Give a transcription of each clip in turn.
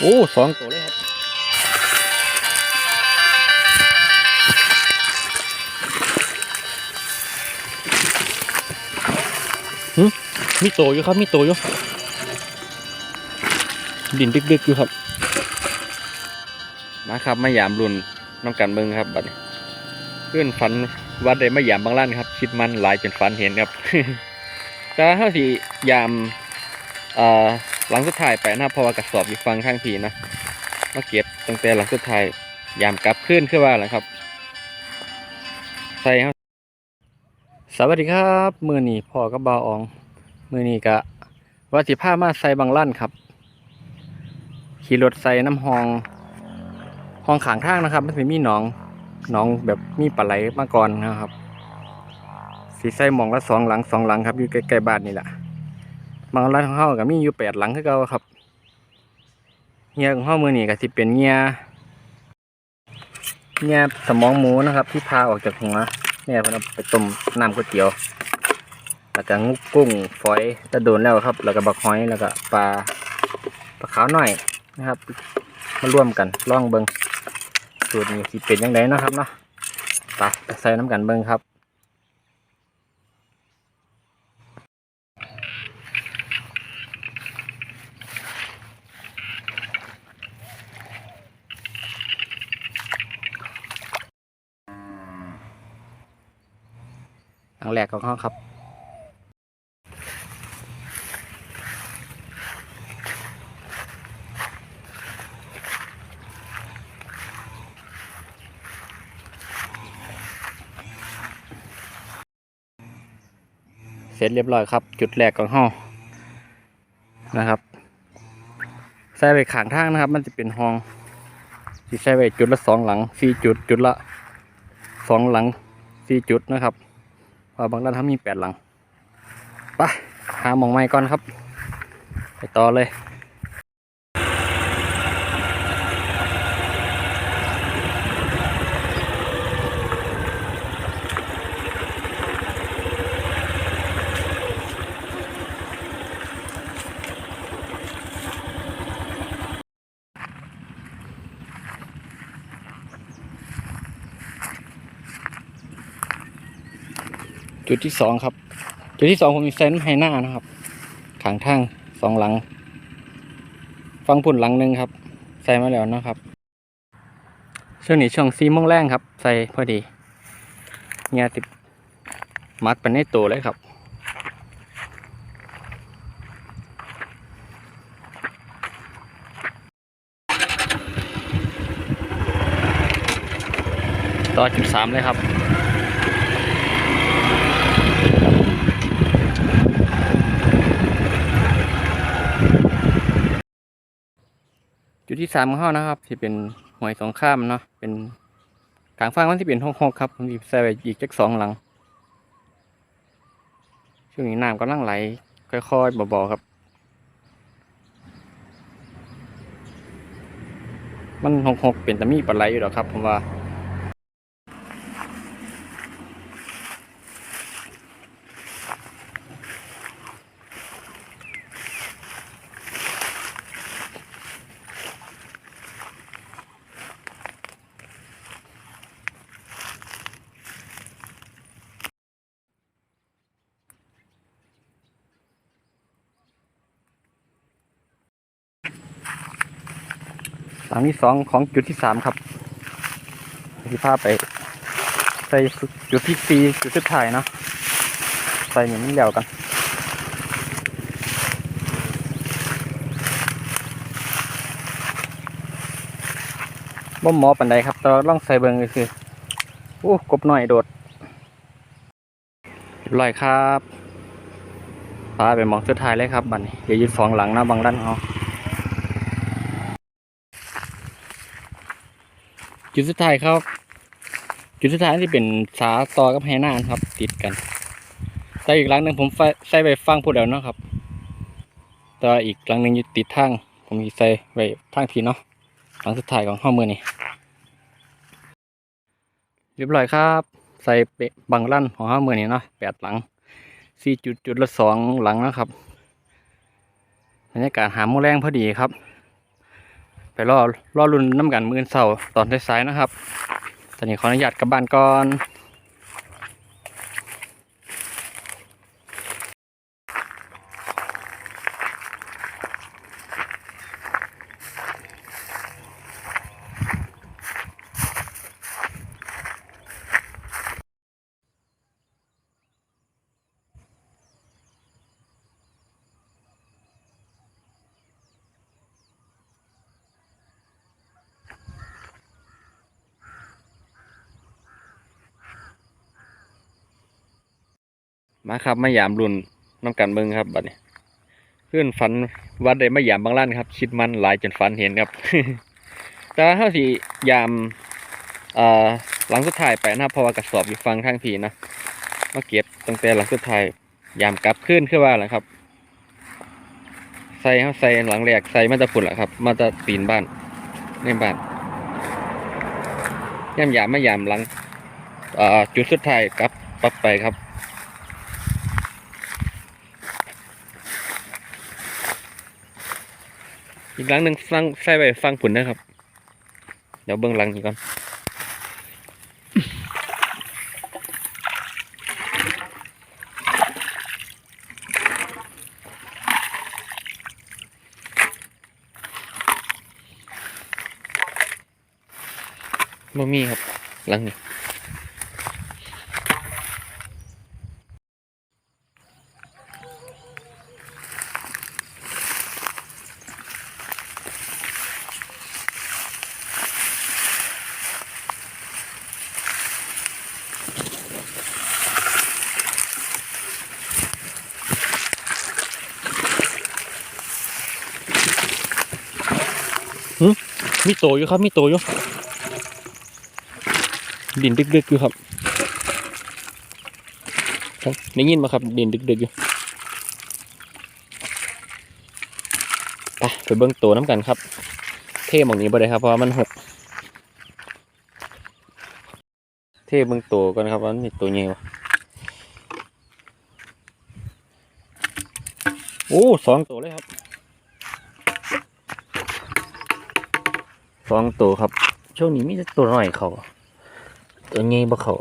โอ้สองตัวเลยครับหึมีโตอยู่ครับ มีโตอยู่ ดินดึกๆอยู่ครับ มาครับมายามรุนน้ำกันเมืองครับบัดนี้เพื่อนฝันวัดได้มายามบางร้านครับ คิดมันหลายจนฝันเห็นครับ แต่ถ้าสิยามเอ่อ หลังสุดท้ายไปนะครับเพราะว่ากระสอบอยู่ฟังข้างทีนะมาเก็บตั้งแต่หลังสุดท้ายยามกลับขึ้นขึ้นว่าแหละครับใส่ครับสวัสดีครับมือนี้พ่อกับบาวอองมือนี้กะว่าสิพามาใส่บางลั่นครับ ขี่รถใส่น้ำหองห้องขางทางนะครับ มันจะมีหนองหนองแบบมีปลาไหลมาก่อนนะครับสีใส่หมองละสองหลังสองหลังครับอยู่ใกล้ๆบ้านนี่แหละ บางร้านของเขาก็มีอยู่แปดหลังคือเก่าครับเงียของเขามือนี่ก็สิเป็นเงียเงียสมองหมูนะครับ ที่พาออกจากหัวเนี่ยพนเอาไปต้มน้ำก๋วยเตี๋ยว แล้วก็งุกกุ้งฝอยจะโดนแล้วครับ แล้วก็บักหอยแล้วก็ปลาปลาขาวหน่อยนะครับมาร่วมกันล่องเบิงสูตรนี้สิเป็นยังไงนะครับเนาะไปใส่น้ำกันเบิงครับ งแรกของเขาครับเสร็จเรียบร้อยครับ จุดแรกของห้องนะครับใส่ไปขางทางนะครับ มันจะเป็นห้องที่ใส่ไปจุดละสองหลังสี่จุดจุดละสองหลังสี่จุดนะครับ เพราบางด้านเขามีแปดหลังไปหาหมองไม้ก่อนครับ ไปต่อเลย จุดที่สองครับ จุดที่สองผมมีเซนไฮหน้านะครับขางทางสองหลัง ฟังพุ่นหลังหนึ่งครับ ใส่มาแล้วนะครับ ช่วงนี้ช่วงซีโมงแรงครับ ใส่พอดีเงียติดมัดไปในตัวเลยครับต่อจุดสามเลยครับ จุดที่สามของเขานะครับ ที่เป็นหวยสองข้ามเนาะเป็นกลางฟางมันที่เป็นหกหกครับผมหยิบใส่ไปอีกจักสองหลัง ช่วงนี้น้ำก็ลังไหลค่อยๆเบาๆครับ มันหกหกเป็นตะมีปลาไหลอยู่หรอครับผมว่า หลังที่สองของจุดที่สามครับที่พาพไปใส่จุดที่สี่จุดสุดท้ายเนาะใส่เหมือนเดียวกันบ่มหมอปันใดครับแต่ว่องใส่เบิงก็คือโอ้กบหน่อยโดดเรียบร้อยครับพาไปหมองสุดท้ายเลยครับบัดนี้เดี๋ยวยืดสองหลังหน้าบางด้านเขา จุดสุดท้ายครับ จุดสุดท้ายที่เป็นสาต่อกับไฮน่านครับ ติดกันใส่อีกหลังหนึ่งผมใส่ไปฟังพูดแล้วเนาะครับแต่อีกหลังหนึ่งอยู่ติดทางผมมีใส่ไว้ทางพีเนาะหลังสุดท้ายของห้องมือนี่เรียบร้อยครับ ใส่เปะบังลั่นของห้องมือนี่เนาะแปดหลังสี่จุดจุดละสองหลังนะครับบรรยากาศหาโมแรงพอดีครับ รอรอรุ่นน้ำกันมือเสาตอนสายๆนะครับ ตอนนี้ขออนุญาตกลับบ้านก่อน มาครับมายามรุ่นน้ำกันเบิงครับบัดนี้เพื่อนฝันวัดได้มายามบางร้านครับชิดมันหลายจนฝันเห็นครับ แต่ว่าเท่าสิยามเอ่อหลังสุดท้ายไปนะครับเพราะว่ากระสอบอยู่ฟังข้างพีนะมาเก็บตั้งแต่หลังสุดท้ายยามกลับขึ้นขึ้นว่าแหละครับ ใส่เขาใส่หลังแรกใส่มาตะฝุ่นแหละครับ มาตะตีนบ้านในบ้านยามยามมายามหลังจุดสุดท้ายกลับปรับไปครับ อีกหลังหนึ่งฟังใส่ไว้ฟังผุนนะครับ เดี๋ยวเบื้องหลังนี้ก่อนบ่มีครับหลังนี้ มีโตอยู่ครับ มีโตอยู่ ดินดึกๆอยู่ครับครับได้ยินมาครับ ดินดึกๆอยู่ไปไปเบิ้งโตน้ำกันครับ เท่หมองนี้บ่ได้ครับเพราะมันหกเท่เบิ้งโตก่อนครับว่ามันมีตัวใหญ่ปะโอ้สองตัวเลยครับ สองตัวครับ ช่วงนี้มีตัวหน้อยเขาตัวนี้บ่เขา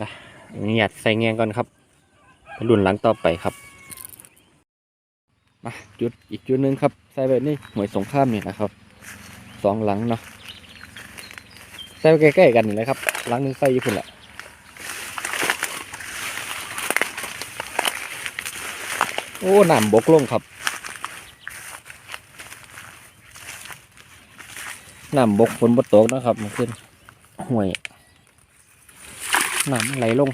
อะอนุญาตใส่แงงก่อนครับไปรุ่นหลังต่อไปครับมาจุดอีกจุดหนึงครับ ใส่แบบนี้หวยสงครามนี่นะครับ สองหลังเนาะใส่ไว้ใกล้ๆกันนี่เลยครับ หลังนึงใส่ญี่ปุ่นแหละ โอ้น้ำบกลงครับน้ำบกฝนบดตกนะครับมันขึ้นห่วยน้ำไหลลง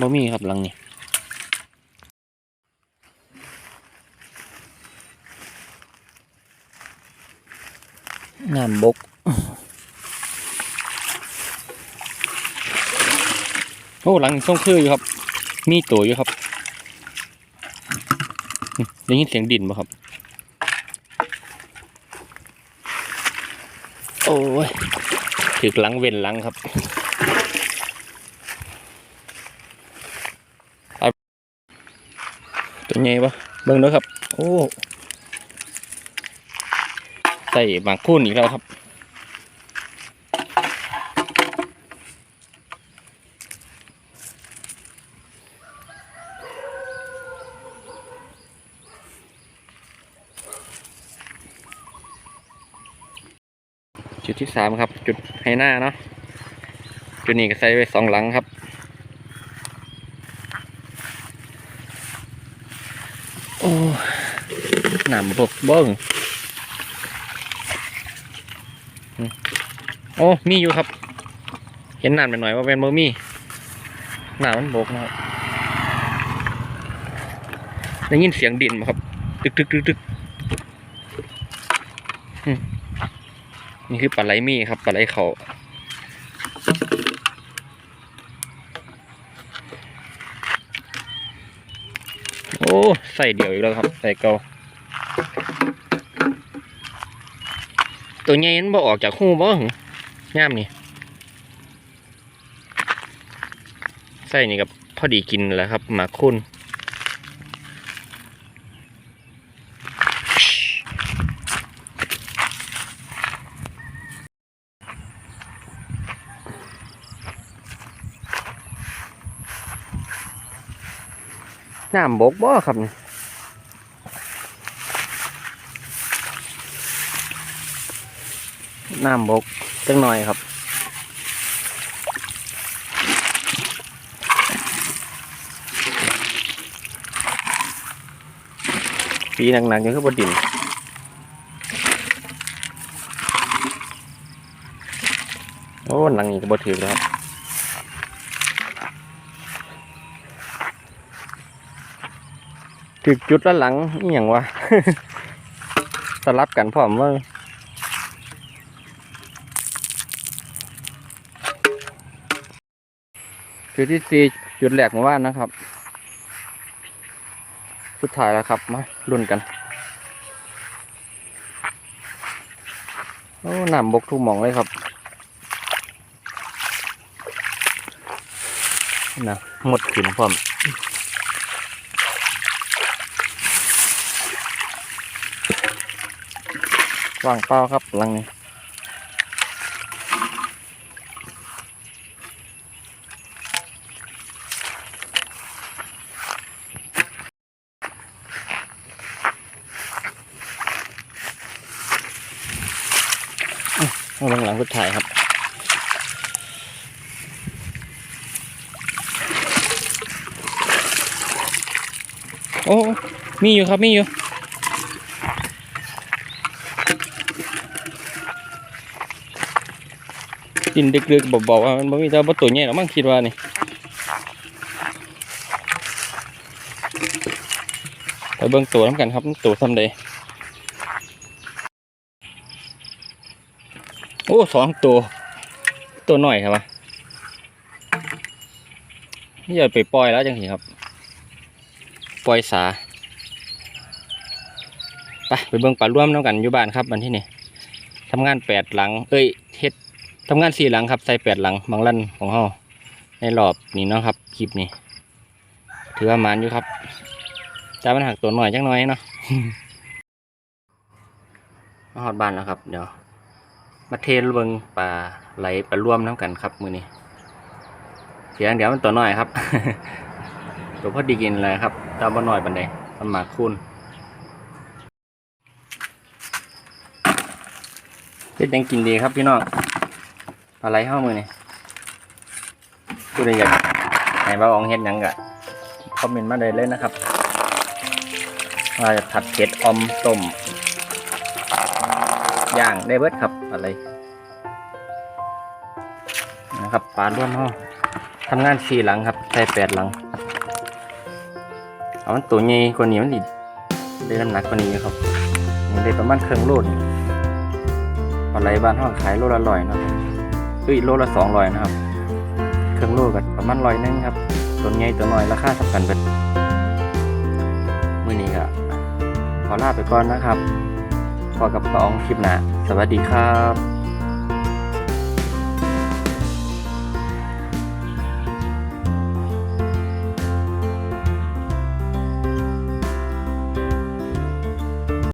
บ่มีครับหลังนี้น้ำบก อ้หลังส่งคืออยู่ครับ มีตัวอยู่ครับได้ยินเสียงดินป่ะครับ โอ้ยถึกหลังเว้นหลังครับตัวใหญ่ปะเบิ่งด้วยครับ โอ้ใส่หมากคู่นอีกแล้วครับ จุดที่สามครับ จุดให้หน้าเนาะจุดนี้ก็ใส่ไว้สองหลังครับ โอ้หนำบกเบิ้งโอ้ มีอยู่ครับ เห็นหนามไปหน่อยว่าเป็นบ่มีหนามมันบกนะครับได้ยินเสียงดินไหมครับ ตึกตึกตึกตึกอืม นี่คือปลาไหลมี่ครับปลาไหลเขาโอ้ใส่เดี่ยวอีกแล้วครับใส่เกาตัวใหญ่นั้นบ่ออกจากหูบ่หึย่ามนี่ใส่นี่กับพอดีกินแล้วครับหมาคุณ น้ำบกบ่ครับนี่น้ำบกจังหน่อยครับ ปีหนักๆยังคือบดินโอ้หลังนี้ก็บถือแล้วครับ ถึกจุดละหลังนี่อย่างวะ สลับกันพร้อมว่าจุดที่สี่จุดแรกเมาว่านนะครับ สุดท้ายแล้วครับมาลุ้นกัน โอ้หนำบกทุ่งหมองเลยครับนะหมดขึ้นพร้อม ว่างเปล่าครับหลังนี้เอาหลังหลังสุดท้ายครับโอ้มีอยู่ครับ มีอยู่ กินดึกๆบอกๆว่ามันบ่มีแต่บ่ตัวใหญ่หรอกมั้งคิดว่านี่ไปเบิ่งตัวน้ำกันครับตัวทำใดโอ้สองตัว ตัวหน่อยครับวะนี่อย่าไปปล่อยแล้วจังสิครับ ปล่อยสาไปไปเบิ่งปลาร่วมน้ำกันอยู่บ้านครับวันที่นี่ทำงานแปดหลัง เอ้ย ทำงานสี่หลังครับใส่แปดหลังบางลั่นของเฮาในรอบนี้เนาะครับคลิปนี้ถือว่ามานอยู่ครับจ้ามันหักตัวหน่อยจังหน่อยเนาะมาฮอดบ้านแล้วครับ เดี๋ยว มาเทเบิงปลาไหลปลาร่วมน้ำกันครับมือนี้เสียงเดี๋ยวมันตัวหน้อยครับตัวพอดีกินเลยครับตาบ่น้อยปันใดมันหมากคูนเฮ็ดหยังกินดีครับพี่น้อง ปลาไหลเข้ามือนี่ผู้ใดอยากให้บ้าอองเฮ็ดยังกะคอมเมนต์มาเลยเลยนะครับว่าจะผัดเผ็ดอมต้มย่างได้เบิดครับอะไรนะครับปลาร่วมห้องทำงานสี่หลังครับใช้แปดหลังเอามันตัวใหญ่กว่านี้มันดิได้น้ำหนักกว่านี้ครับมันได้ประมาณเครื่องโลดปลาไหลบ้านห้องขายโลละร้อยเนาะ เอ้ยโลละสองร้อยนะครับ เครื่องโลกับประมาณร้อยนึงครับตัวใหญ่ตัวน้อยราคาสำคัญเป็นมื้อนี้ก็ขอลาไปก่อนนะครับพอกับกอองคลิปหนะสวัสดีครับ